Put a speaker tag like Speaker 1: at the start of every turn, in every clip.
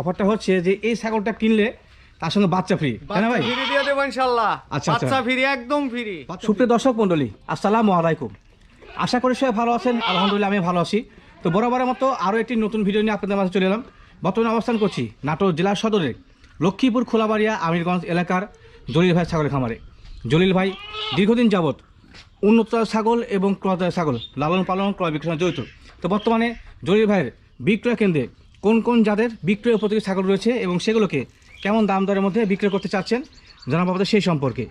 Speaker 1: অফারটা হচ্ছে যে এই ছাগলটা কিনলে তার সঙ্গে বাচ্চা ফ্রি
Speaker 2: বাচ্চা
Speaker 1: ভাই?
Speaker 2: ফ্রি দিয়ে দেবো ইনশাল্লাহ।
Speaker 1: আচ্ছা, আচ্ছা।
Speaker 2: বাচ্চা ফ্রি একদম ফ্রি
Speaker 1: সুপ্রিয় দর্শক মণ্ডলী আসসালামু আলাইকুম। আশা করি সবাই ভালো আছেন আলহামদুলিল্লাহ আমি ভালো আছি। তো বরাবরের মতো আরও একটি নতুন ভিডিও নিয়ে আপনাদের মাঝে চলে এলাম। বর্তমানে অবস্থান করছি নাটোর জেলা সদরের লক্ষ্মীপুর খোলাবাড়িয়া আমিরগঞ্জ এলাকার জলিল ভাই ছাগলের খামারে। জলিল ভাই দীর্ঘদিন যাবৎ উন্নত ছাগল এবং ক্রয় ছাগল লালন পালন ক্রয় বিক্রয় জড়িত। তো বর্তমানে জলিল ভাইয়ের বিক্রয় কেন্দ্রে কোন কোন জাতের বিক্রয় উপযোগী ছাগল রয়েছে এবং সেগুলোকে কেমন দাম দরের মধ্যে বিক্রয় করতে চাচ্ছেন জানাব আপনাদের সেই সম্পর্কে।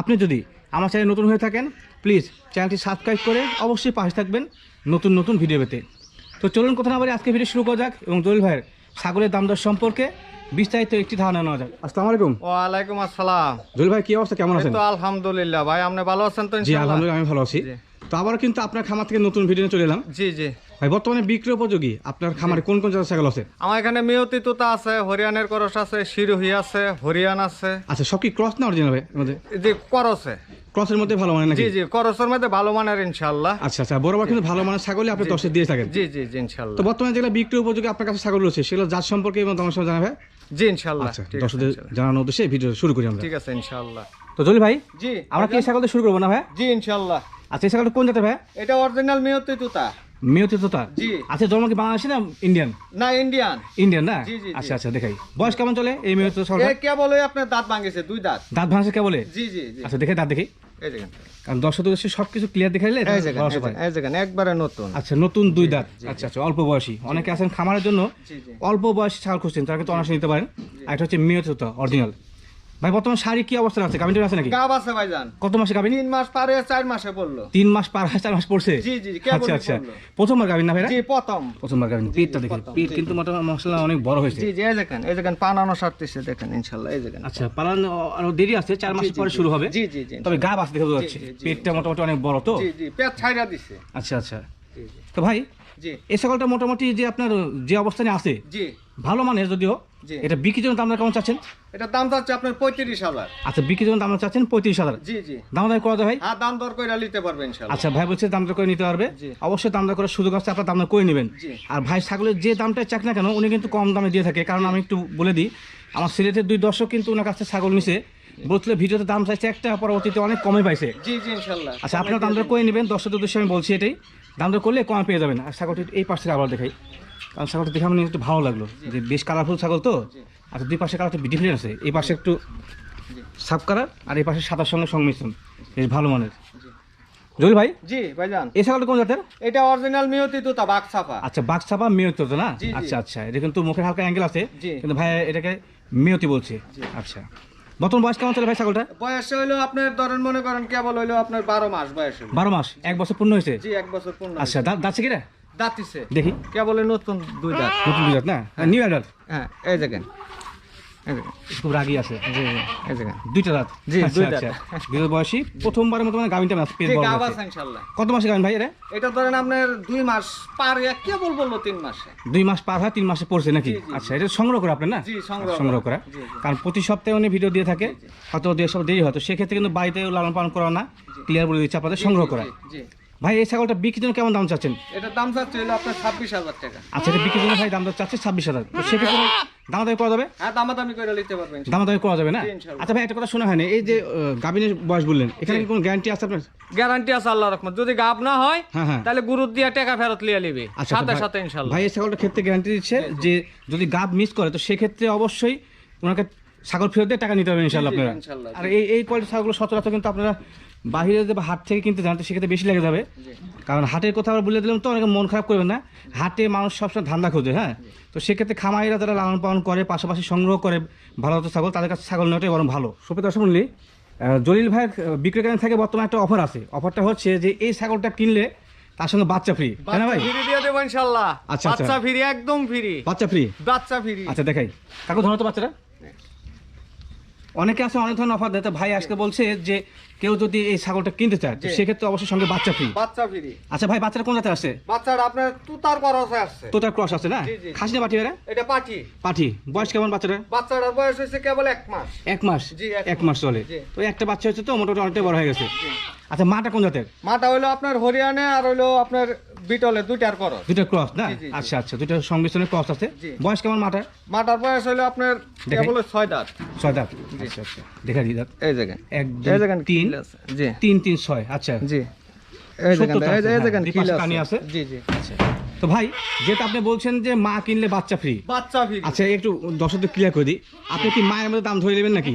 Speaker 1: আপনি যদি আমার চ্যানেল নতুন হয়ে থাকেন প্লিজ চ্যানেলটি সাবস্ক্রাইব করে অবশ্যই পাশে থাকবেন নতুন নতুন ভিডিও পেতে। তো চলুন কথা না বলে আজকে ভিডিও শুরু করা যাক এবং জলিল ভাইয়ের ছাগলের দাম দর সম্পর্কে বিস্তারিত একটি ধারণা নেওয়া যাক। আসসালামু আলাইকুম।
Speaker 2: ওয়ালাইকুম আসসালাম।
Speaker 1: জলিল ভাই কি অবস্থা? কেমন আছেন?
Speaker 2: তো আলহামদুলিল্লাহ ভাই আপনি ভালো আছেন তো
Speaker 1: জি আলহামদুলিল্লাহ আমি ভালো আছি। তো আবার কিন্তু আপনার খামার থেকে নতুন ভিডিও চলে এলাম।
Speaker 2: জি জি।
Speaker 1: ভাই বর্তমানে বিক্রয় উপযোগী? আপনার খামারে কোন কোন জাতের ছাগল আছে?
Speaker 2: আমার এখানে মিয়তি তোতা আছে হরিয়ানের করস আছে শিরোহি আছে হরিয়ান আছে।
Speaker 1: আচ্ছা সব কি ক্রস না অরিজিনাল ভাই?
Speaker 2: এই যে করসে
Speaker 1: ক্রসের মধ্যে ভালো মানে নাকি?
Speaker 2: জি জি করসের মধ্যে ভালো মানের ইনশাল্লাহ
Speaker 1: আচ্ছা আচ্ছা বরাবর কিন্তু ভালো মানের ছাগলই আপনি দশে দিয়ে থাকেন।
Speaker 2: জি জি জি ইনশাল্লাহ
Speaker 1: তো বর্তমানে যেগুলো বিক্রয় উপযোগী আপনার কাছে ছাগল রয়েছে সেগুলো জাত সম্পর্কে এবং তোমার সঙ্গে জানাবে
Speaker 2: জি ইনশাল্লাহ
Speaker 1: আচ্ছা দর্শকদের জানানোর উদ্দেশ্যে ভিডিও শুরু করি আমরা।
Speaker 2: ঠিক আছে ইনশাল্লাহ
Speaker 1: তো জলি ভাই
Speaker 2: জি
Speaker 1: আমরা কি ছাগল দিয়ে শুরু করব না ভাই?
Speaker 2: জি ইনশাল্লাহ
Speaker 1: আচ্ছা এই ছাগলটা কোন জাতের ভাই?
Speaker 2: এটা অরিজিনাল মিয়তি তোতা।
Speaker 1: মেয়তি তো
Speaker 2: জি।
Speaker 1: আচ্ছা জন্ম কি বাংলাদেশি না ইন্ডিয়ান
Speaker 2: না ইন্ডিয়ান
Speaker 1: ইন্ডিয়ান না। আচ্ছা আচ্ছা দেখাই। বয়স কেমন চলে এই মেয়তি
Speaker 2: এ কে বলে আপনার দাঁত ভাঙেছে দুই দাঁত।
Speaker 1: দাঁত ভাঙছে কে বলে
Speaker 2: জি জি।
Speaker 1: আচ্ছা দেখে দাঁত দেখি।
Speaker 2: এই দেখেন।
Speaker 1: কারণ দর্শকদের উদ্দেশ্যে সবকিছু ক্লিয়ার দেখাইলে
Speaker 2: এই দেখেন এই দেখেন, একবারে নতুন।
Speaker 1: আচ্ছা নতুন দুই দাঁত। আচ্ছা আচ্ছা অল্প বয়সী। অনেকে আছেন খামারের জন্য অল্প বয়সী ছাগল খুঁজছেন তারা কিন্তু অনার্স নিতে পারেন। আর এটা হচ্ছে মেয়তি তো অরিজিনাল ভাই বর্তমান শাড়ি কি অবস্থা আছে? গাভিন আছে নাকি?
Speaker 2: গাব আছে ভাইজান।
Speaker 1: কত মাসে গাভিন
Speaker 2: তিন মাস পারে চার মাসে পড়ল।
Speaker 1: তিন মাস পার হয় চার মাস পড়ছে?
Speaker 2: জি জি কে
Speaker 1: আচ্ছা আচ্ছা। প্রথমবার গাভিন না ভাই
Speaker 2: জি প্রথম।
Speaker 1: প্রথমবার গাভিন পেটটা দেখেন। পেট কিন্তু মোটামুটি মশলা অনেক বড় হয়েছে।
Speaker 2: জি জি এই দেখেন এই দেখেন পানানো সারতেছে দেখেন ইনশাল্লাহ এই দেখেন।
Speaker 1: আচ্ছা পালন আরও দেরি আছে চার মাস পরে শুরু হবে।
Speaker 2: জি জি জি
Speaker 1: তবে গা বাস দেখে বোঝা যাচ্ছে। পেটটা মোটামুটি অনেক বড় তো।
Speaker 2: জি জি পেট ছাইরা দিছে।
Speaker 1: আচ্ছা আচ্ছা। তো ভাই
Speaker 2: জি।
Speaker 1: এই ছাগলটা মোটামুটি যে আপনার যে অবস্থানে আছে
Speaker 2: জি।
Speaker 1: ভালো মানের যদিও এটা বিক্রির জন্য দামটা কেমন চাচ্ছেন?
Speaker 2: এটা দাম চাচ্ছে আপনার পঁয়ত্রিশ হাজার।
Speaker 1: আচ্ছা বিক্রির জন্য দামটা চাচ্ছেন পঁয়ত্রিশ হাজার।
Speaker 2: জি জি।
Speaker 1: দাম দাম করা ভাই?
Speaker 2: হ্যাঁ দাম দর করে নিতে পারবে ইনশাল্লাহ।
Speaker 1: আচ্ছা ভাই বলছে দাম দর করে নিতে পারবে। অবশ্যই দাম দর করার সুযোগ আছে আপনার দাম দর করে নেবেন। আর ভাই ছাগলের যে দামটা চাক না কেন উনি কিন্তু কম দামে দিয়ে থাকে। কারণ আমি একটু বলে দিই আমার সিলেটের দুই দর্শক কিন্তু ওনার কাছে ছাগল নিছে। বলছিল ভিডিওতে দাম চাইছে একটা পরবর্তীতে অনেক কমে পাইছে।
Speaker 2: জি জি ইনশাল্লাহ।
Speaker 1: আচ্ছা আপনার দাম দর করে নেবেন। দর্শকদের উদ্দেশ্যে আমি বলছি এটাই। দাম দর করলে কমে পেয়ে যাবেন। আর ছাগলটি এই পাশে আবার দেখাই। কারণ ছাগলটা দেখে আমার একটু ভালো লাগল। যে বেশ কালারফুল ছাগল তো? আচ্ছা দুই পাশে কালারটা ডিফারেন্ট আছে। এই পাশে একটু সাপ কালার আর এই পাশে সাদার সঙ্গে সংমিশ্রণ। বেশ ভালো মানের। জলি ভাই?
Speaker 2: জি ভাইজান।
Speaker 1: এই ছাগলটা কোন জাতের?
Speaker 2: এটা অরিজিনাল মিয়তি তোতা বাঘ ছাপা।
Speaker 1: আচ্ছা বাঘ চাপা মেয়তি তো না। আচ্ছা আচ্ছা। এটা কিন্তু মুখের হালকা অ্যাঙ্গেল আছে। কিন্তু ভাই এটাকে মেয়তি বলছে। আচ্ছা। বর্তমান বয়স কেমন চলে ভাই ছাগলটা?
Speaker 2: বয়স হইল আপনার ধরেন মনে করেন কেবল হইল আপনার বারো মাস বয়স
Speaker 1: বারো মাস? এক বছর পূর্ণ হয়েছে?
Speaker 2: জি এক বছর পূর্ণ
Speaker 1: আচ্ছা দাঁত দাঁতছে কিরা
Speaker 2: দাঁতিছে
Speaker 1: দেখি।
Speaker 2: কেবল এই নতুন দুই দাঁত।
Speaker 1: নতুন দুই দাঁত না? নিউ অ্যাডার
Speaker 2: হ্যাঁ এই দেখেন
Speaker 1: খুব রাগি আছে।
Speaker 2: জি এই দেখেন
Speaker 1: দুইটা দাঁত?
Speaker 2: জি,
Speaker 1: আচ্ছা,
Speaker 2: দুই
Speaker 1: আচ্ছা।
Speaker 2: দাঁত।
Speaker 1: বিরল বয়সী প্রথমবার মতো মানে গাভিনটা মাছ পেট বড়
Speaker 2: আছে
Speaker 1: কত মাসে গাভিন ভাই এটা?
Speaker 2: এটা ধরেন আপনার দুই মাস পার এক কেবল বলল তিন মাসে।
Speaker 1: দুই মাস পার হয় তিন মাসে পড়ছে নাকি? আচ্ছা এটা সংগ্রহ করে আপনার না?
Speaker 2: জি, সংগ্রহ
Speaker 1: সংগ্রহ
Speaker 2: করা।
Speaker 1: কারণ প্রতি সপ্তাহে উনি ভিডিও দিয়ে থাকে হয়তো দেড় সপ্তাহ দেরি হয়তো সেক্ষেত্রে কিন্তু বাড়িতে লালন পালন করা না ক্লিয়ার বলে দিচ্ছে আপনাদের সংগ্রহ করা।
Speaker 2: জি।
Speaker 1: ভাই এই ছাগলটা বিক্রির জন্য কেমন দাম চাচ্ছেন?
Speaker 2: এটার দাম চাচ্ছে হলো আপনার ছাব্বিশ হাজার টাকা।
Speaker 1: আচ্ছা এটা বিক্রির জন্য ভাই দাম চাচ্ছে ছাব্বিশ হাজার। সেক্ষেত্রে দামাদামি করা যাবে?
Speaker 2: হ্যাঁ দামাদামি করে নিতে পারবেন।
Speaker 1: দামাদামি করা যাবে না? আচ্ছা ভাই একটা কথা শোনা হয়নি। এই যে আহ, গাভিনের বয়স বললেন এখানে কি কোনো গ্যারান্টি আছে আপনার?
Speaker 2: গ্যারান্টি আছে আল্লাহ রহমত। যদি গাব না হয়
Speaker 1: হ্যাঁ হ্যাঁ।
Speaker 2: তাহলে গুরুর দিয়ে টাকা ফেরত লিয়ে নিবে।
Speaker 1: আচ্ছা
Speaker 2: সাথে
Speaker 1: ভাই-
Speaker 2: সাথে ইনশাল্লাহ
Speaker 1: ভাই এই ছাগলটার ক্ষেত্রে গ্যারান্টি দিচ্ছে যে যদি গাব মিস করে তো সেক্ষেত্রে অবশ্যই ওনাকে ছাগল ফেরত দিয়ে টাকা নিতে হবে
Speaker 2: জি,
Speaker 1: আপনারা। আর এই এই কোয়ালিটির ছাগলগুলো সচরাচর কিন্তু আপনারা বাহিরে যে বা হাট থেকে কিনতে যান তো সেক্ষেত্রে বেশি লেগে যাবে। কারণ হাটের কথা আবার বলে দিলাম তো অনেকে মন খারাপ করবেন না। হাটে মানুষ সবসময় ধান্দা খোঁজে হ্যাঁ? তো সেক্ষেত্রে খামারিরা যারা লালন পালন করে পাশাপাশি সংগ্রহ করে ভালো হতো ছাগল তাদের কাছে ছাগল নেওয়াটাই বরং ভালো। সুপ্রিয় দর্শক মন্ডলী, জলিল ভাইয়ের আহ, বিক্রয় কেন্দ্র থেকে বর্তমানে একটা অফার আছে। অফারটা হচ্ছে যে এই ছাগলটা কিনলে তার সঙ্গে বাচ্চা ফ্রি তাই না ভাই?
Speaker 2: ফ্রি দিয়ে দেবো ইনশাল্লাহ।
Speaker 1: আচ্ছা, আচ্ছা।
Speaker 2: বাচ্চা ফ্রি একদম ফ্রি
Speaker 1: বাচ্চা ফ্রি
Speaker 2: বাচ্চা ফ্রি
Speaker 1: আচ্ছা দেখাই। কাকু ধরো তো বাচ্চারা অনেকে আছে অনেক ধরনের অফার দেয়। ভাই আজকে বলছে যে কেউ যদি এই ছাগলটা কিনতে চায় তো সেক্ষেত্রে অবশ্যই সঙ্গে বাচ্চা ফ্রি
Speaker 2: বাচ্চা ফ্রি
Speaker 1: আচ্ছা ভাই বাচ্চারা কোন জাতের আছে
Speaker 2: বাচ্চাটা আপনার তুতার করসে আসছে।
Speaker 1: তো তার ক্রস আছে না। খাসি না এরা
Speaker 2: এটা পাঠি
Speaker 1: পাঠি বয়স কেমন বাচ্চারা
Speaker 2: বাচ্চাটার বয়স হয়েছে কেবল এক মাস।
Speaker 1: এক মাস?
Speaker 2: জি, এক
Speaker 1: মাস চলে। তো একটা বাচ্চা হচ্ছে তো মোটামুটি অনেকটাই বড় হয়ে গেছে। আচ্ছা মাটা কোন জাতের?
Speaker 2: মাটা হইল আপনার হরিয়ানা আর হইল আপনার বিটলে দুইটার ক্রস
Speaker 1: দুইটা ক্রস না। আচ্ছা আচ্ছা দুইটা সংমিশ্রণের ক্রস আছে। বয়স কেমন মাটার?
Speaker 2: মাটার বয়স হলো আপনার। কেবল ছয় দাঁত।
Speaker 1: ছয় দাঁত। আচ্ছা আচ্ছা দেখা দিই দাঁত
Speaker 2: এই জায়গায়
Speaker 1: এক
Speaker 2: এই জায়গায়
Speaker 1: তিন
Speaker 2: আছে। জি।
Speaker 1: তিন তিন ছয় আচ্ছা।
Speaker 2: জি। এই জায়গায় এই
Speaker 1: হ্যাঁ,
Speaker 2: জায়গায়
Speaker 1: কানি আছে।
Speaker 2: জি জি।
Speaker 1: আচ্ছা। তো ভাই যেটা আপনি বলছেন যে মা কিনলে বাচ্চা ফ্রি
Speaker 2: বাচ্চা ফ্রি
Speaker 1: আচ্ছা একটু দর্শকদের ক্লিয়ার করে দিই। আপনি কি মায়ের মধ্যে দাম ধরে নেবেন নাকি?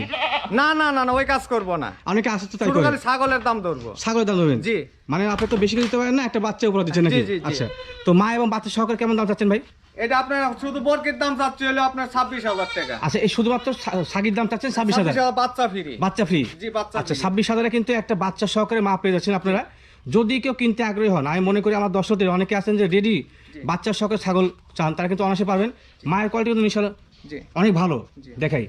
Speaker 2: না না না না ওই কাজ করব না।
Speaker 1: অনেকে আসে তো তাই করে।
Speaker 2: ছাগলের দাম ধরবো।
Speaker 1: ছাগলের দাম ধরবেন?
Speaker 2: জি।
Speaker 1: মানে আপনি তো বেশি দিতে পারেন না একটা বাচ্চা উপরে দিচ্ছেন নাকি। আচ্ছা তো মা এবং বাচ্চা সহকারে কেমন দাম চাচ্ছেন ভাই?
Speaker 2: এটা আপনার শুধু বরকের দাম চাচ্ছে হলো আপনার ছাব্বিশ হাজার টাকা।
Speaker 1: আচ্ছা এই শুধুমাত্র সাগির দাম চাচ্ছেন ছাব্বিশ হাজার?
Speaker 2: বাচ্চা ফ্রি
Speaker 1: বাচ্চা ফ্রি
Speaker 2: জি বাচ্চা
Speaker 1: আচ্ছা। ছাব্বিশ হাজারে কিন্তু একটা বাচ্চা সহকারে মা পেয়ে যাচ্ছেন আপনারা। যদি কেউ কিনতে আগ্রহী হন আমি মনে করি আমার দর্শকদের অনেকে আছেন যে রেডি বাচ্চার সহকারে ছাগল চান তারা কিন্তু অনাসে পারবেন। মায়ের কোয়ালিটি কিন্তু
Speaker 2: মিশাল
Speaker 1: অনেক ভালো। দেখাই।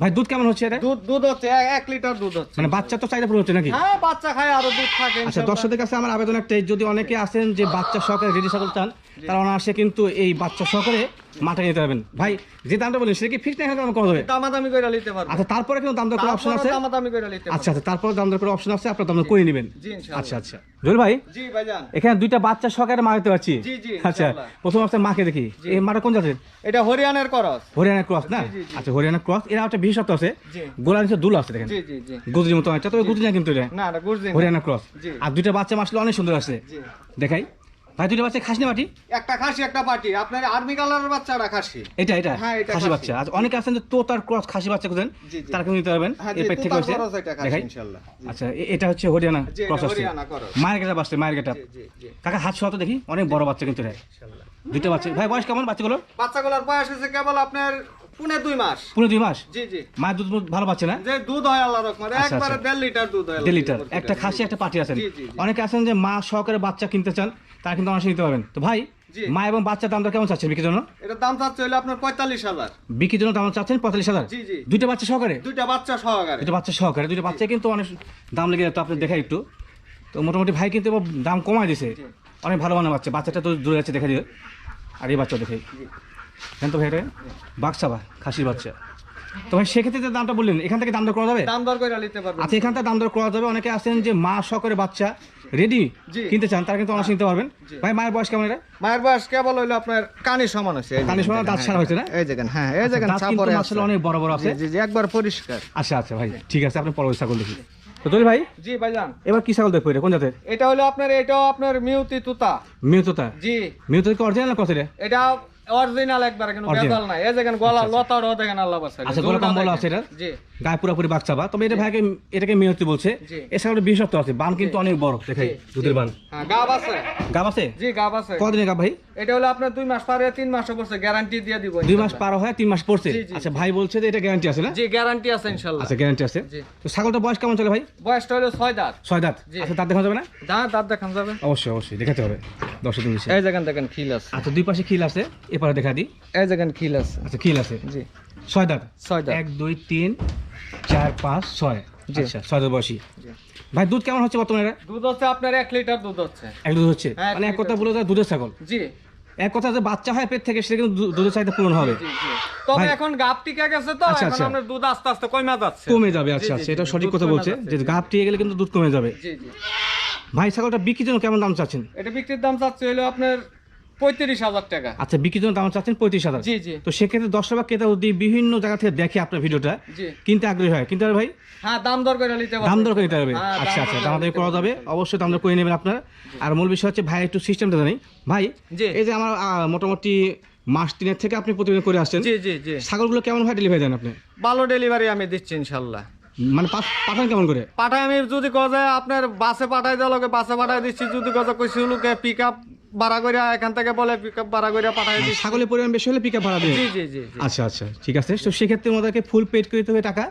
Speaker 1: ভাই দুধ কেমন হচ্ছে
Speaker 2: দুধ দুধ হচ্ছে এক- এক লিটার দুধ হচ্ছে।
Speaker 1: মানে বাচ্চা তো চাহিদা পূরণ হচ্ছে নাকি?
Speaker 2: হ্যাঁ বাচ্চা খায় আরও দুধ থাকে
Speaker 1: আচ্ছা দর্শকদের কাছে আমার আবেদন একটাই যদি অনেকে আছেন যে বাচ্চা সহকারে রেডি ছাগল চান তারা অনায়াসে কিন্তু এই বাচ্চা সহকারে মাঠে নিতে পারবেন। ভাই যে দামটা বলেন সেটা কি ফিক্স না এখানে করা যাবে?
Speaker 2: দামাদামি করে নিতে পারব।
Speaker 1: আচ্ছা তারপরে কিন্তু দাম দর করার অপশন আছে?
Speaker 2: দামাদামি করে নিতে
Speaker 1: আচ্ছা আচ্ছা তারপরে দাম দর করার অপশন আছে? আপনার দাম দর করে নেবেন।
Speaker 2: জি ইনশাল্লাহ।
Speaker 1: আচ্ছা আচ্ছা। জল ভাই
Speaker 2: জি ভাইজান।
Speaker 1: এখানে দুইটা বাচ্চা সহকারে মা দেখতে পাচ্ছি।
Speaker 2: জি, জি,
Speaker 1: আচ্ছা প্রথম অবস্থায় মাকে দেখি। এই মাটা কোন জাতের?
Speaker 2: এটা হরিয়ানের করস।
Speaker 1: হরিয়ানা ক্রস না। আচ্ছা হরিয়ানা ক্রস। এরা একটা বিশেষত্ব আছে।
Speaker 2: জি।
Speaker 1: গোলা নিচে দুল আছে দেখেন।
Speaker 2: জি জি জি।
Speaker 1: গুজরির মতো অনেকটা তবে গুজরি না কিন্তু এটা?
Speaker 2: না না গুজদিন
Speaker 1: হরিয়ানা ক্রস। আর দুইটা বাচ্চা মাসলে অনেক সুন্দর আছে দেখাই। ভাই দুইটা বাচ্চা
Speaker 2: একটা খাসি একটা পাটি আপনার আর্মি কালারের বাচ্চাটা খাসি।
Speaker 1: এটা এটা?
Speaker 2: হ্যাঁ, এটা
Speaker 1: খাসি
Speaker 2: খাসি।
Speaker 1: বাচ্চা। আচ্ছা অনেকে আছেন যে তোতার ক্রস খাসি বাচ্চা খুঁজেন
Speaker 2: জি।
Speaker 1: কিন্তু নিতে পারবেন।
Speaker 2: হ্যাঁ
Speaker 1: এই পেট থেকে
Speaker 2: তুতার এটা
Speaker 1: দেখাই। আচ্ছা এটা হচ্ছে হরিয়ানা ক্রস মায়ের গেটা বাচ্চা মায়ের গেটা কাকা হাত দেখি। অনেক বড় বাচ্চা কিন্তু এটা। দুইটা বাচ্চা। ভাই বয়স কেমন বাচ্চাগুলো
Speaker 2: বাচ্চাগুলোর বয়স হচ্ছে কেবল আপনার পুনে দুই মাস।
Speaker 1: পুরো দুই মাস?
Speaker 2: জি জি।
Speaker 1: মায়ের দুধ ভালো পাচ্ছে না?
Speaker 2: যে দুধ হয় আল্লাহ রকমের
Speaker 1: আচ্ছা,
Speaker 2: একবারে
Speaker 1: আচ্ছা।
Speaker 2: দেড় লিটার দুধ হয়
Speaker 1: দেড় লিটার। একটা খাসি একটা পাটি আছেন। অনেকে আছেন যে মা সহকারে বাচ্চা কিনতে চান তারা কিন্তু নিতে পারবেন। তো ভাই মা এবং দাম কেমন চাচ্ছেন বিক্রির জন্য?
Speaker 2: এটার দাম চাচ্ছে হলো আপনার পঁয়তাল্লিশ হাজার।
Speaker 1: বিক্রির জন্য দাম চাচ্ছেন পঁয়তাল্লিশ হাজার। দুইটা বাচ্চা সহকারে?
Speaker 2: দুইটা বাচ্চা সহকারে।
Speaker 1: দুটো বাচ্চা সহকারে। দুটো বাচ্চা কিন্তু অনেক দাম লেগে যেত আপনি দেখাই একটু। তো মোটামুটি ভাই কিন্তু দাম কমায় দিছে। অনেক ভালো মানের বাচ্চা। বাচ্চাটা তো দূরে আছে দেখা দিয়ে আর এই বাচ্চা দেখাই।
Speaker 2: জি।
Speaker 1: তো ভাই এটা বাচ্চা বা খাসির বাচ্চা। তো ভাই সেক্ষেত্রে যে দামটা বললেন এখান থেকে দাম দর করা যাবে?
Speaker 2: দাম দর করে নিতে পারবেন।
Speaker 1: আচ্ছা এখান থেকে দাম দর করা যাবে। অনেকে আছেন যে মা সহকারে বাচ্চা রেডি
Speaker 2: জি।
Speaker 1: কিনতে চান তারা কিন্তু অনেক নিতে পারবেন ভাই মায়ের বয়স কেমন এটা?
Speaker 2: মায়ের বয়স কেবল হইল আপনার কানি সমান এই যে
Speaker 1: কানের সমান দাঁত
Speaker 2: হ্যাঁ,
Speaker 1: ছাড়া হয়েছে না?
Speaker 2: এই দেখেন হ্যাঁ এই দেখেন
Speaker 1: দাঁত কিন্তু
Speaker 2: ছাপরে আছে।
Speaker 1: মাসাল্লাহ অনেক বড় বড় আছে।
Speaker 2: জি জি জি একবার পরিষ্কার।
Speaker 1: আচ্ছা আচ্ছা ভাই ঠিক আছে আপনি পরবর্তী ছাগল দেখি। তো তৈরি ভাই?
Speaker 2: জি ভাইজান।
Speaker 1: এবার কি ছাগল দেখব এটা? কোন জাতের?
Speaker 2: এটা হলো আপনার এটাও আপনার মিউতি তুতা।
Speaker 1: মিউতোতা
Speaker 2: জি।
Speaker 1: মিউতোতা কি অরিজিনাল না কত রে
Speaker 2: এটা অরিজিনাল একবার কিন্তু। বেজাল নাই। এই দেখেন গলা লতারও দেখেন আল্লাহ বাসায়।
Speaker 1: আচ্ছা, গলা কম্বল আছে এটার?
Speaker 2: জি।
Speaker 1: গায়ে পুরোপুরি বাচ্চাবা তবে এটা ভাইকে এটাকে মিউতি বলছে। এছাড়া বিশেষত্ব আছে বান কিন্তু অনেক বড় দেখাই দুধের বান।
Speaker 2: হ্যাঁ গাব আছে।
Speaker 1: গাব আছে?
Speaker 2: জি গাব আছে।
Speaker 1: কদিনের গাব ভাই?
Speaker 2: এটা হলো আপনার দুই মাস পারে তিন মাসে পড়ছে গ্যারান্টি দিয়ে দিব
Speaker 1: দুই মাস পার হয় তিন মাস পড়ছে? আচ্ছা ভাই বলছে যে এটা গ্যারান্টি আছে না?
Speaker 2: জি গ্যারান্টি আছে ইনশাল্লাহ।
Speaker 1: আচ্ছা গ্যারান্টি আছে।
Speaker 2: জি।
Speaker 1: তো ছাগলটা বয়স কেমন চলে ভাই?
Speaker 2: বয়সটা হলো ছয় দাঁত।
Speaker 1: ছয় দাঁত। আচ্ছা দাঁত দেখা যাবে না?
Speaker 2: দাঁত দাঁত দেখান যাবে।
Speaker 1: অবশ্যই অবশ্যই দেখাতে হবে। দর্শক
Speaker 2: এই দেখেন দেখেন খিল আছে।
Speaker 1: আচ্ছা দুই পাশে খিল আছে। এপারে দেখা দিই
Speaker 2: এই দেখেন খিল আছে।
Speaker 1: আচ্ছা খিল আছে।
Speaker 2: জি।
Speaker 1: ছয় দাঁত?
Speaker 2: ছয় দাঁত।
Speaker 1: এক দুই তিন চার পাঁচ ছয়।
Speaker 2: জি।
Speaker 1: আচ্ছা ছয় দাঁত বয়সী। ভাই দুধ কেমন হচ্ছে বর্তমানে
Speaker 2: দুধ হচ্ছে আপনার এক লিটার দুধ হচ্ছে।
Speaker 1: এক দুধ হচ্ছে?
Speaker 2: হ্যাঁ, এক
Speaker 1: মানে এক কথা বলে দুধের ছাগল।
Speaker 2: জি।
Speaker 1: এক কথা যে বাচ্চা হয় পেট থেকে সেটা কিন্তু দুধের চাহিদা পূরণ হবে।
Speaker 2: জি জি তবে এখন গাপ টিকে গেছে তো
Speaker 1: আচ্ছা,
Speaker 2: এখন
Speaker 1: আচ্ছা।
Speaker 2: আপনার দুধ আস্তে আস্তে কমে যাচ্ছে।
Speaker 1: কমে যাবে আচ্ছা আচ্ছা এটা সঠিক কথা বলছে যে। গাপ গেলে কিন্তু দুধ কমে যাবে।
Speaker 2: জি জি।
Speaker 1: ভাই ছাগলটা বিক্রির জন্য কেমন দাম চাচ্ছেন?
Speaker 2: এটা বিক্রির দাম চাচ্ছে হলো আপনার পঁয়ত্রিশ হাজার টাকা।
Speaker 1: আচ্ছা বিক্রির জন্য দাম চাচ্ছেন পঁয়ত্রিশ হাজার।
Speaker 2: জি জি।
Speaker 1: তো সেক্ষেত্রে ক্রেতা যদি বিভিন্ন জায়গা থেকে দেখে আপনার ভিডিওটা কিনতে আগ্রহী হয়। কিন্তু ভাই?
Speaker 2: হ্যাঁ দাম দর করে নিতে
Speaker 1: দাম দর করে নিতে হবে।
Speaker 2: হ্যাঁ,
Speaker 1: আচ্ছা আচ্ছা দাম দর করা যাবে। অবশ্যই দাম দর করে নেবেন আপনারা। আর মূল বিষয় হচ্ছে ভাই একটু সিস্টেমটা জানি। ভাই এই যে আমার মোটামুটি মাস তিনের থেকে আপনি প্রতিদিন করে আসছেন।
Speaker 2: জি জি জি।
Speaker 1: ছাগলগুলো কেমন ভাই ডেলিভারি দেন আপনি?
Speaker 2: ভালো ডেলিভারি আমি দিচ্ছি ইনশাল্লাহ।
Speaker 1: মানে পাঠ- পাঠান কেমন করে?
Speaker 2: পাঠাই আমি যদি কজে আপনার বাসে পাঠাই দেওয়া লোকে বাসে পাঠাই দিচ্ছি। যদি কজে কইছি লোকে পিক আপ ভাড়া করে এখান থেকে বলে পিক আপ ভাড়া করে পাঠাই দিচ্ছি
Speaker 1: ছাগলের পরিমাণ বেশি হলে পিক আপ ভাড়া দেবেন
Speaker 2: জি জি জি জি।
Speaker 1: আচ্ছা আচ্ছা ঠিক আছে। তো সেক্ষেত্রে ওনাদেরকে ফুল পেড করে দিতে হবে টাকা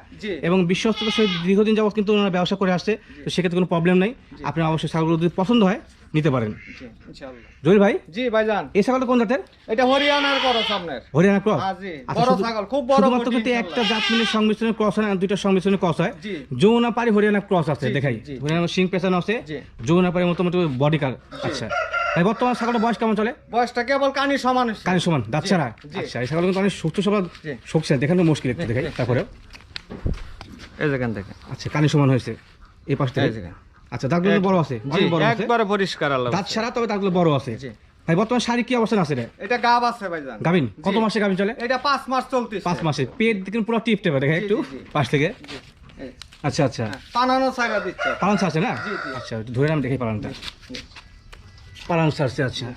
Speaker 1: এবং বিশ্বস্ততার সহিত দীর্ঘদিন যাবত কিন্তু ওনারা ব্যবসা করে আসছে তো সেক্ষেত্রে কোনো প্রবলেম নেই। আপনি অবশ্যই ছাগলগুলো যদি পছন্দ হয় নিতে পারেন। জহির ভাই?
Speaker 2: জি ভাইজান।
Speaker 1: এই ছাগলটা কোন জাতের?
Speaker 2: এটা হরিয়ানার
Speaker 1: হরিয়ানা ক্রস?
Speaker 2: হ্যাঁ।
Speaker 1: আচ্ছা,
Speaker 2: বড় ছাগল, খুব বড়
Speaker 1: শুধুমাত্র কিন্তু একটা জাত মিলে সংমিশ্রণে ক্রস হয় দুইটা সংমিশ্রণে ক্রস হয়।
Speaker 2: জি।
Speaker 1: যৌনা পারি হরিয়ানা ক্রস আছে দেখাই। হরিয়ানা সিং পেছানো আছে। যৌনা পারি মোটামুটি বডি কার আচ্ছা। তাই বর্তমান ছাগলের বয়স কেমন চলে?
Speaker 2: বয়সটা কেবল কানি সমান।
Speaker 1: কানের সমান দাঁত ছাড়া। আচ্ছা এই ছাগল কিন্তু অনেক সুস্থ সবল। শোকছে দেখানো মুশকিল একটু দেখাই তারপরে
Speaker 2: এই যেখান থেকে।
Speaker 1: আচ্ছা কানের সমান হয়েছে এই পাশ থেকে? আচ্ছা দাঁতগুলো বড় আছে বড় আছে।
Speaker 2: একবারে পরিষ্কার আল্লাহ
Speaker 1: দাঁত ছাড়া তবে দাঁতগুলো বড় আছে। ভাই বর্তমান শাড়ি কি অবস্থান আছে রে?
Speaker 2: এটা গাব আছে ভাইজান।
Speaker 1: গাবিন? কত মাসে গাবিন চলে?
Speaker 2: এটা পাঁচ মাস চলতেছে।
Speaker 1: পাঁচ মাসে। পেট দেখুন পুরো টিপ টেপে দেখে একটু। পাশ থেকে। আচ্ছা আচ্ছা।
Speaker 2: হ্যাঁ, পানানো ছাগা দিচ্ছে।
Speaker 1: পালন ছাড়ছে না। আচ্ছা ধরে নাম দেখি পালনটা। পালন ছাড়ছে আচ্ছা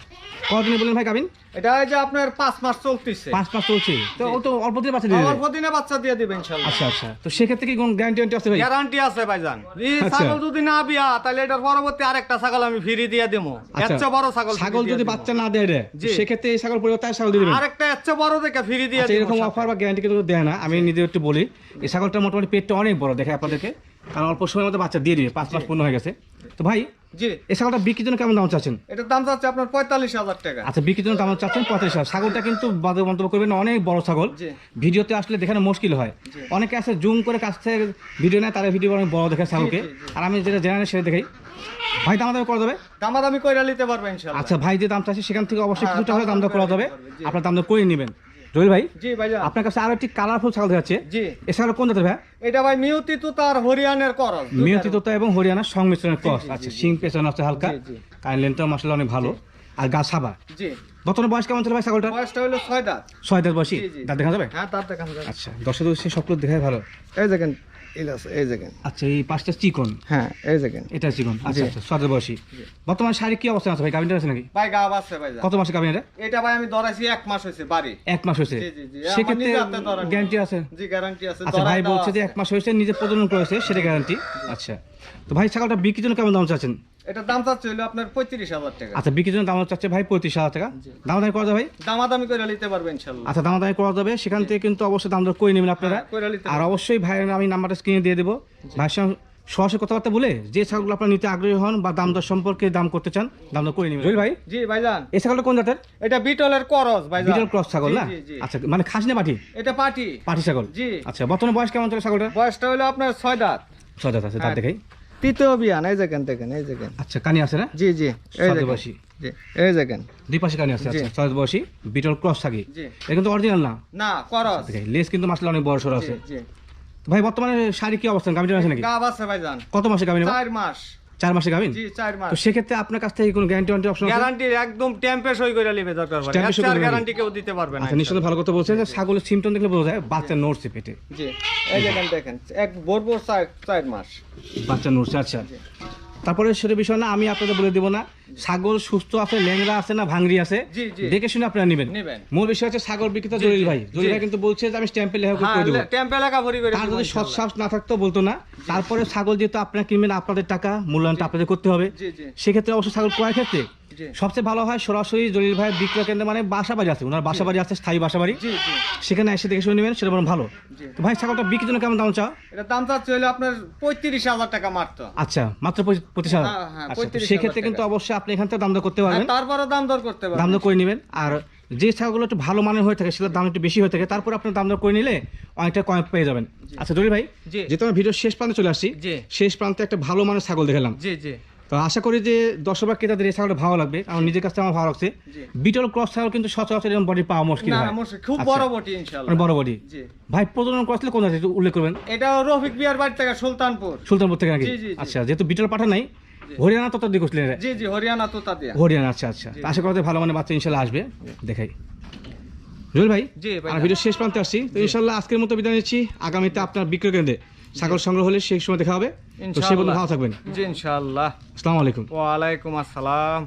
Speaker 1: কতদিনে বললেন ভাই গাবিন
Speaker 2: এটা এই যে আপনার পাঁচ মাস চলতেছে।
Speaker 1: পাঁচ মাস চলছে। তো ও তো অল্প দিনে বাচ্চা দিয়ে দেবে।
Speaker 2: অল্প দিনে বাচ্চা দিয়ে দিবেন ইনশাল্লাহ।
Speaker 1: আচ্ছা আচ্ছা। তো সেক্ষেত্রে কি কোন গ্যারান্টি ওয়ারেন্টি আছে ভাই?
Speaker 2: গ্যারান্টি আছে ভাইজান। এই
Speaker 1: আচ্ছা।
Speaker 2: ছাগল যদি না বিয়া তাহলে এটার পরবর্তী আরেকটা ছাগল আমি ফ্রি দিয়ে দেবো এর
Speaker 1: আচ্ছা
Speaker 2: চেয়ে বড় ছাগল free
Speaker 1: ছাগল
Speaker 2: দিয়ে
Speaker 1: যদি
Speaker 2: দিবো।
Speaker 1: বাচ্চা না দেয় রে
Speaker 2: জি।
Speaker 1: সেক্ষেত্রে এই ছাগল পরিবর্তে আর ছাগল দিয়ে দেবেন
Speaker 2: আরেকটা এর চেয়ে বড় দেখে ফ্রি দিয়ে
Speaker 1: আচ্ছা
Speaker 2: দিবো
Speaker 1: এরকম। অফার বা গ্যারান্টি কিন্তু দেয় না। আমি নিজে একটু বলি এই ছাগলটা মোটামুটি পেটটা অনেক বড় দেখে আপনাদেরকে। কারণ অল্প সময়ের মধ্যে বাচ্চা দিয়ে দিবে পাঁচ মাস পূর্ণ হয়ে গেছে। তো ভাই
Speaker 2: জি।
Speaker 1: এই ছাগলটা বিক্রির জন্য কেমন দাম চাচ্ছেন?
Speaker 2: এটার দাম যাচ্ছে আপনার পঁয়তাল্লিশ হাজার টাকা।
Speaker 1: আচ্ছা বিক্রির জন্য দাম চাচ্ছেন পঁয়তাল্লিশ হাজার। ছাগলটা কিন্তু বাদে মন্তব্য করবেন অনেক বড় ছাগল। ভিডিওতে আসলে দেখানো মুশকিল হয়। অনেকে আছে জুম করে কাছ থেকে ভিডিও নেয় তারা ভিডিও অনেক বড় দেখে ছাগলকে। আর আমি যেটা জানি সেটা দেখাই। ভাই দাম দাম করা যাবে?
Speaker 2: দামাদামি কইরা নিতে পারবেন
Speaker 1: আচ্ছা ভাই যে দাম চাচ্ছে সেখান থেকে অবশ্যই
Speaker 2: হ্যাঁ,
Speaker 1: কিছুটা হলে দাম দর
Speaker 2: দাম
Speaker 1: করা যাবে
Speaker 2: করে।
Speaker 1: আপনার দাম দর করে নেবেন। জহির ভাই
Speaker 2: জি ভাইজান।
Speaker 1: আপনার কাছে আরও একটি কালারফুল ছাগল দেখাচ্ছে
Speaker 2: জি।
Speaker 1: এ ছাগল কোন জাতের ভাই?
Speaker 2: এটা ভাই মিউতি তো তার হরিয়ানার করল
Speaker 1: মিউতি তোতা এবং হরিয়ানার সংমিশ্রণের ক্রস। আচ্ছা সিং পেছনে আছে হালকা।
Speaker 2: কাইন।
Speaker 1: মাশাল্লাহ লেনটা মশলা অনেক ভালো। আর গা সাবা।
Speaker 2: জি।
Speaker 1: বর্তমানে বয়স কেমন চলে ভাই ছাগলটা
Speaker 2: বয়সটা হলো ছয় দাঁত।
Speaker 1: ছয় দাঁত বয়সী। দাঁত দেখা যাবে?
Speaker 2: হ্যাঁ দাঁত দেখা যাবে।
Speaker 1: আচ্ছা দর্শক সে সবগুলো দেখাই ভালো।
Speaker 2: এই দেখেন এই দেখেন।
Speaker 1: আচ্ছা এই পাঁচটা চিকন?
Speaker 2: হ্যাঁ এই দেখেন।
Speaker 1: এটা চিকন। আচ্ছা আচ্ছা ছয় বয়সী। বর্তমানে শাড়ি কি অবস্থা আছে ভাই গাভিনটা আছে নাকি?
Speaker 2: ভাই গাব আছে ভাই
Speaker 1: কত মাসে গাভিন এটা?
Speaker 2: এটা ভাই আমি দরাইছি এক মাস হয়েছে বাড়ি।
Speaker 1: এক মাস হয়েছে?
Speaker 2: জি, জি, জি। আমার
Speaker 1: সেক্ষেত্রে
Speaker 2: নিজে হাতে ধরা।
Speaker 1: গ্যারান্টি আছে?
Speaker 2: জি গ্যারান্টি আছে
Speaker 1: আচ্ছা ভাই
Speaker 2: ধরাই দেওয়া
Speaker 1: বলছে যে এক মাস হয়েছে নিজে প্রজনন করেছে সেটা গ্যারান্টি। আচ্ছা তো ভাই ছাগলটা বিক্রির জন্য কেমন দাম চাচ্ছেন?
Speaker 2: এটার দাম চাচ্ছে হলো আপনার পঁয়ত্রিশ হাজার টাকা।
Speaker 1: আচ্ছা বিক্রির জন্য দাম চাচ্ছে ভাই পঁয়ত্রিশ হাজার টাকা। দাম দামি করা যাবে? ভাই
Speaker 2: দামাদামি করে নিতে পারবে ইনশাল্লাহ।
Speaker 1: আচ্ছা দাম দামি করা যাবে। সেখান থেকে কিন্তু অবশ্যই দাম দর করে নেবেন আপনারা।
Speaker 2: হ্যাঁ,
Speaker 1: আর অবশ্যই ভাইয়ের আমি নাম্বারটা স্ক্রিনে দিয়ে দেবো। ভাইয়ের সঙ্গে সরাসরি কথাবার্তা বলে যে ছাগলগুলো আপনারা নিতে আগ্রহী হন বা দাম দর সম্পর্কে দাম করতে চান দাম দর করে নেবেন। ভাই?
Speaker 2: জি ভাইজান।
Speaker 1: এই ছাগলটা কোন জাতের?
Speaker 2: এটা বিটলের করস ভাইজান।
Speaker 1: বিটল ক্রস ছাগল না। আচ্ছা মানে খাসি না পাঠি
Speaker 2: এটা পাটি।
Speaker 1: পাঠি ছাগল।
Speaker 2: জি।
Speaker 1: আচ্ছা বর্তমানে বয়স কেমন চলে ছাগলটা
Speaker 2: বয়সটা হলো আপনার ছয় দাঁত।
Speaker 1: ছয় দাঁত আছে দাঁত
Speaker 2: হ্যাঁ।
Speaker 1: দেখাই।
Speaker 2: তৃতীয় বিয়ান এই দেখেন দেখেন এই দেখেন
Speaker 1: আচ্ছা কানি আছে না?
Speaker 2: জি জি এই দেখেন এই দেখেন
Speaker 1: দুই পাশে কানি আছে আচ্ছা বয়সী বিটল ক্রস থাকি। এটা কিন্তু অরিজিনাল না?
Speaker 2: না করস।
Speaker 1: দেখাই লেস কিন্তু মাসলে অনেক বড় আছে। ভাই বর্তমানে শাড়ি কি অবস্থান? গাভিন আছে নাকি?
Speaker 2: গাব আছে ভাইজান।
Speaker 1: কত মাসে
Speaker 2: মাস।
Speaker 1: চার মাসে গাবেন?
Speaker 2: জি চার মাস।
Speaker 1: তো সেক্ষেত্রে আপনার কাছ থেকে কোনো গ্যারান্টি ওয়ারেন্টি অপশন
Speaker 2: গ্যারান্টি একদম টেম্পে সই করে নেবে দরকার পড়ে
Speaker 1: করে
Speaker 2: গ্যারান্টি কেউ দিতে পারবে না
Speaker 1: আচ্ছা নিশ্চয়ই ভালো কথা বলছেন যে ছাগলের সিমটম দেখলে বোঝা যায় বাচ্চা নড়ছে পেটে।
Speaker 2: জি এই দেখেন দেখেন এক বড় বড় চার চার মাস।
Speaker 1: বাচ্চা নড়ছে আচ্ছা। তারপরে সেটা বিষয় না আমি আপনাদের বলে দেবো না। ছাগল সুস্থ আছে ল্যাংরা আছে না ভাঙড়ি আছে দেখে শুনে আপনারা নেবেন। মূল বিষয় হচ্ছে ছাগল বিক্রেতা জলিল ভাই। জলিল ভাই কিন্তু বলছে যে আমি স্ট্যাম্পে লেখা
Speaker 2: হ্যাঁ
Speaker 1: করে দেবো
Speaker 2: ভরি করে
Speaker 1: তার যদি। সৎসাহস না থাকতো বলতো না তারপরে ছাগল যেহেতু আপনারা কিনবেন আপনাদের টাকা মূল্যায়নটা আপনাদের করতে হবে। সেক্ষেত্রে অবশ্য ছাগল ক্রয় ক্ষেত্রে সবচেয়ে ভালো হয় সরাসরি জলিল ভাইয়ের বিক্রয় কেন্দ্রে মানে বাসা বাড়ি আছে। ওনার বাসা বাড়ি আছে স্থায়ী বাসা বাড়ি সেখানে এসে দেখে শুনে নেবেন সেটা বরং ভালো। তো ভাই ছাগলটা বিক্রির জন্য কেমন দাম চাও?
Speaker 2: এটা দাম চাচ্ছে হলো আপনার পঁয়ত্রিশ হাজার টাকা মারত
Speaker 1: আচ্ছা মাত্র পঁচিশ হাজার।
Speaker 2: হ্যাঁ, হ্যাঁ,
Speaker 1: আচ্ছা, তো
Speaker 2: 35,000
Speaker 1: সেক্ষেত্রে কিন্তু অবশ্যই আপনি এখান থেকে দাম দর করতে পারবেন।
Speaker 2: তারপরে দাম দর করতে
Speaker 1: দাম দর করে নেবেন। আর যে ছাগলগুলো একটু ভালো মানের হয়ে থাকে সেটার দাম একটু বেশি হয়ে থাকে তারপর আপনার দাম দর করে নিলে অনেকটা কম পেয়ে যাবেন। আচ্ছা জলি ভাই যেহেতু আমি ভিডিওর শেষ প্রান্তে চলে আসছি শেষ প্রান্তে একটা ভালো মানের ছাগল দেখালাম।
Speaker 2: জি জি।
Speaker 1: তো আশা করি যে দর্শক বা ক্রেতাদের এই ছাগলটা ভালো লাগবে আমার নিজের কাছে আমার ভালো লাগছে। বিটল ক্রস ছাগল কিন্তু সচরাচর এরকম বডি পাওয়া মুশকিল হয়।
Speaker 2: খুব
Speaker 1: আচ্ছা।
Speaker 2: বড় বটি ইনশাআল্লাহ।
Speaker 1: বড় বডি ভাই প্রজনন ক্রস কোন আছে? উল্লেখ করবেন।
Speaker 2: এটা রফিক বিয়ার বাড়ি থেকে সুলতানপুর।
Speaker 1: সুলতানপুর থেকে নাকি। আচ্ছা যেহেতু বিটল পাঠা নাই হরিয়ানা তত দিকে উঠলেন
Speaker 2: জি জি হরিয়ানা তো তাতিয়া
Speaker 1: হরিয়ানা আচ্ছা আচ্ছা। তো আশা করা যায় ভালো মানে বাচ্চা ইনশাল্লাহ আসবে। দেখাই। জুয়েল ভাই
Speaker 2: জি ভাই
Speaker 1: আর ভিডিও শেষ প্রান্তে আসছি। তো ইনশাল্লাহ আজকের মতো বিদায় নিচ্ছি। আগামীতে আপনার বিক্রয় কেন্দ্রে ছাগল সংগ্রহ হলে সেই সময় দেখা হবে। তো সে বন্ধু ভালো থাকবেন।
Speaker 2: জি ইনশাআল্লাহ।
Speaker 1: আসসালামু আলাইকুম।
Speaker 2: ওয়ালাইকুম আসসালাম।